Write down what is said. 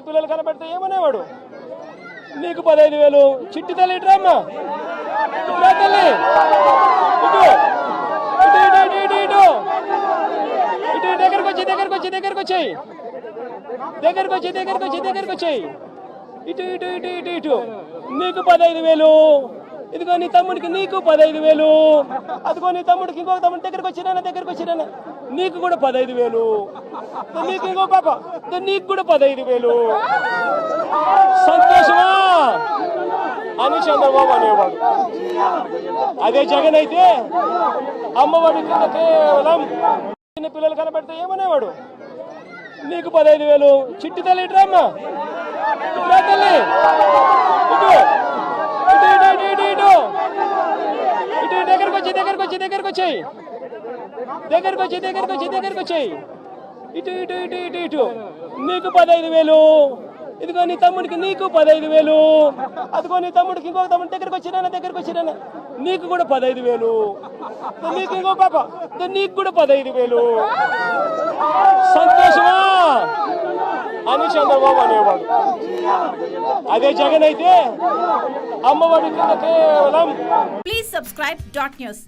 పిల్లలు కనబడితే ఏమనేవాడు? నీకు పదహైదు వేలు. చిట్టి తల్లి ఇటురమ్మా ఇటురా తల్లి. ఇటు. ఇటు ఇటు ఇటు ఇటు ఇటు. ఇటు దగ్గరకు వచ్చి దగ్గరకు వచ్చి దగ్గరకు వచ్చాయి. దగ్గరకు వచ్చి దగ్గరకు వచ్చి దగ్గరకు వచ్చాయి. ఇటు ఇటు ఇటు ఇటు ఇటు. నీకు పదహైదు వేలు. ఇదిగో నీ తమ్ముడికి నీకు పదహైదు వేలు. అదిగో నీ తమ్ముడికి ఇంకొక తమ్ముడి దగ్గరకు వచ్చినా దగ్గరకు వచ్చినా నీకు కూడా పదహైదు వేలు. నీకు ఇంకో పాప. నీకు కూడా పదహైదు వేలు. సంతోషమా? అని చంద్రబాబు అనేవాడు. అదే జగన్ అయితే అమ్మఒడి కింద కేవలం చిన్న పిల్లలు కనబడితే ఏమనేవాడు? నీకు పదహైదు వేలు. చిట్టి తల్లి తల్లి ఇటు ఇటు ఇటు ఇటు ఇటు ఇటు ఇటు దగ్గరకు వచ్చి దగ్గరకు వచ్చాయి. దగ్గరకు వచ్చి దగ్గరకు వచ్చి దగ్గరకు వచ్చాయి. ఇటు ఇటు ఇటు ఇటు ఇటు. నీకు పదహైదు వేలు. ఇదిగో నీ తమ్ముడికి నీకు పదహైదు వేలు. అదిగో నీ తమ్ముడికి ఇంకో తమ్ముడి దగ్గరకు వచ్చినా దగ్గరకు వచ్చినా నీకు కూడా పదహైదు వేలు. నీకు ఇంకో పాప. నీకు కూడా పదహైదు వేలు. సంతోషమా? అని చంద్రబాబు అనేవాడు. అదే జగన్ అయితే అమ్మఒడి కేవలం ప్లీజ్ సబ్స్క్రైబ్ డాట్ న్యూస్